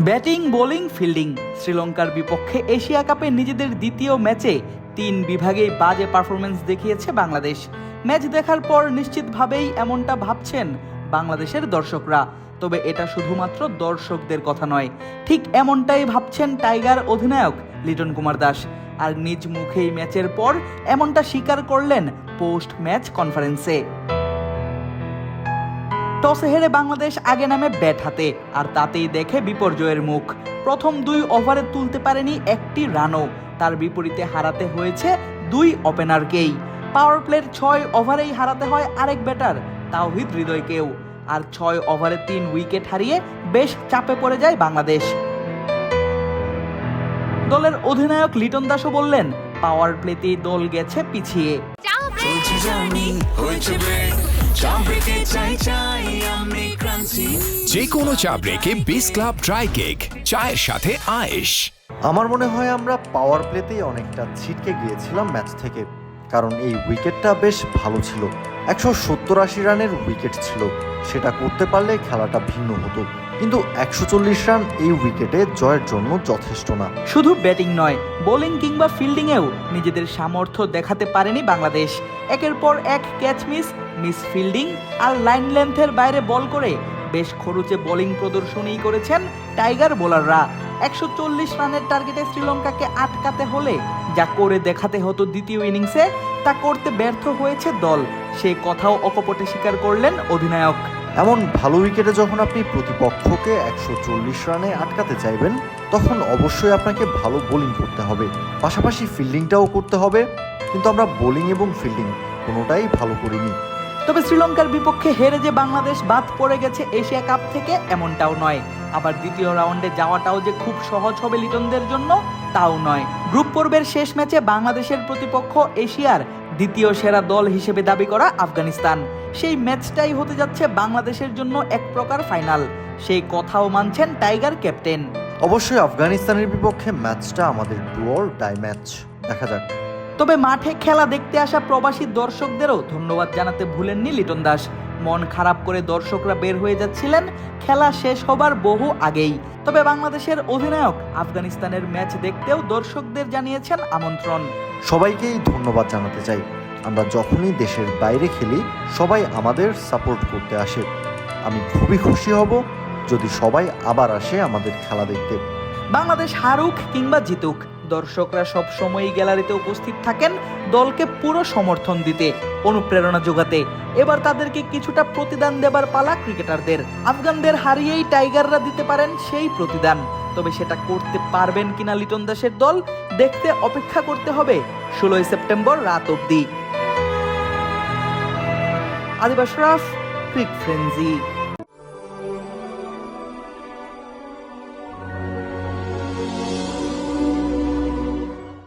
Batting, bowling, fielding. শ্রীলঙ্কার বিপক্ষে Asia কাপে নিজেদের দ্বিতীয় ম্যাচে তিন বিভাগেই বাজে পারফরমেন্স দেখিয়েছে বাংলাদেশ। ম্যাচ দেখার পর নিশ্চিতভাবেই এমনটা ভাবছেন বাংলাদেশের দর্শকরা। তবে এটা শুধুমাত্র দর্শকদের কথা নয়, ঠিক এমনটাই ভাবছেন টাইগার অধিনায়ক লিটন কুমার দাস। আর নিজ মুখেই ম্যাচের পর এমনটা স্বীকার করলেন পোস্ট ম্যাচ কনফারেন্সে। টসে হেরে বাংলাদেশ আগে নামে ব্যাট হাতে, আর তাতেই দেখে বিপর্যয়ের মুখ। প্রথম দুই ওভারে তুলতে পারেনি একটি রানও, তার বিপরীতে হারাতে হয়েছে দুই ওপেনারকেই। পাওয়ার প্লের ছয় ওভারেই হারাতে হয় আরেক ব্যাটার, তাওহিদ হৃদয়কেও। আর ছয় ওভারে তিন উইকেট হারিয়ে বেশ চাপে পড়ে যায় বাংলাদেশ। দলের অধিনায়ক লিটন দাসও বললেন, পাওয়ার প্লেতেই দল গেছে পিছিয়ে। যে কোনো চা ব্রেকে বিস ক্লাব ড্রাই কেক চায়ের সাথে আয়েশ। আমার মনে হয় আমরা পাওয়ার প্লেতেই অনেকটা ছিটকে গিয়েছিলাম ম্যাচ থেকে কারণ এই উইকেটটা বেশ ভালো ছিল। একশো সত্তর আশি রানের উইকেট ছিল সেটা করতে পারলে খেলাটা ভিন্ন হতো। কিন্তু একশো চল্লিশ রান এই উইকেটে জয়ের জন্য যথেষ্ট না। শুধু ব্যাটিং নয় বোলিং কিংবা ফিল্ডিংয়েও নিজেদের সামর্থ্য দেখাতে পারেনি বাংলাদেশ। একের পর এক ক্যাচ মিস মিস ফিল্ডিং আর লাইন লেন্থের বাইরে বল করে বেশ খরচে বোলিং প্রদর্শনী করেছেন টাইগার বোলাররা। একশো চল্লিশ রানের টার্গেটে শ্রীলঙ্কাকে আটকাতে হলে যা করে দেখাতে হতো দ্বিতীয় ইনিংসে, তা করতে ব্যর্থ হয়েছে দল। সে কথাও অকপটে স্বীকার করলেন অধিনায়ক। এমন ভালো উইকেটে যখন আপনি প্রতিপক্ষকে একশো চল্লিশ রানে আটকাতে চাইবেন, তখন অবশ্যই আপনাকে ভালো বোলিং করতে হবে। পাশাপাশি ফিল্ডিংটাও করতে হবে। কিন্তু আমরা বোলিং এবং ফিল্ডিং কোনোটাই ভালো করিনি। তবে শ্রীলঙ্কার বিপক্ষে হেরে যে বাংলাদেশ বাদ পড়ে গেছে এশিয়া কাপ থেকে এমনটাও নয়। আবার দ্বিতীয় রাউন্ডে যাওয়াটাও যে খুব সহজ হবে লিটনদের জন্য, তাও নয়। গ্রুপ পর্বের শেষ ম্যাচে বাংলাদেশের প্রতিপক্ষ এশিয়ার দ্বিতীয় সেরা দল হিসেবে দাবি করা আফগানিস্তান। সেই ম্যাচটাই হতে যাচ্ছে বাংলাদেশের জন্য এক প্রকার ফাইনাল। সেই কথাও মানছেন টাইগার ক্যাপ্টেন। অবশ্যই আফগানিস্তানের বিপক্ষে ম্যাচটা আমাদের ডুয়ার ডাই ম্যাচ। দেখা যাক। তবে মাঠে খেলা দেখতে আসা প্রবাসী দর্শকদেরও ধন্যবাদ জানাতে ভুলেননি লিটন দাস। মন খারাপ করে দর্শকরা বের হয়ে যাচ্ছিলেন খেলা শেষ হবার বহু আগেই। তবে বাংলাদেশের অধিনায়ক আফগানিস্তানের ম্যাচ দেখতেও দর্শকদের জানিয়েছেন আমন্ত্রণ। সবাইকেই ধন্যবাদ জানাতে চাই। আমরা যখনই দেশের বাইরে খেলি সবাই আমাদের সাপোর্ট করতে আসে। আমি খুবই খুশি হব যদি সবাই আবার আসে আমাদের খেলা দেখতে। বাংলাদেশ হারুক কিংবা জিতুক দর্শকরা সব সময়ই গ্যালারিতে উপস্থিত থাকেন দলকে পুরো সমর্থন দিতে, অনুপ্রেরণা যোগাতে। এবার তাদেরকে কিছুটা প্রতিদান দেবার পালা ক্রিকেটারদের। আফগানদের হারিয়েই টাইগাররা দিতে পারেন সেই প্রতিদান। তবে সেটা করতে পারবেন কিনা লিটন দাসের দল, দেখতে অপেক্ষা করতে হবে ষোলোই সেপ্টেম্বর রাত অবধি। আদিবাস রাফ, ক্রিক ফ্রেন্জি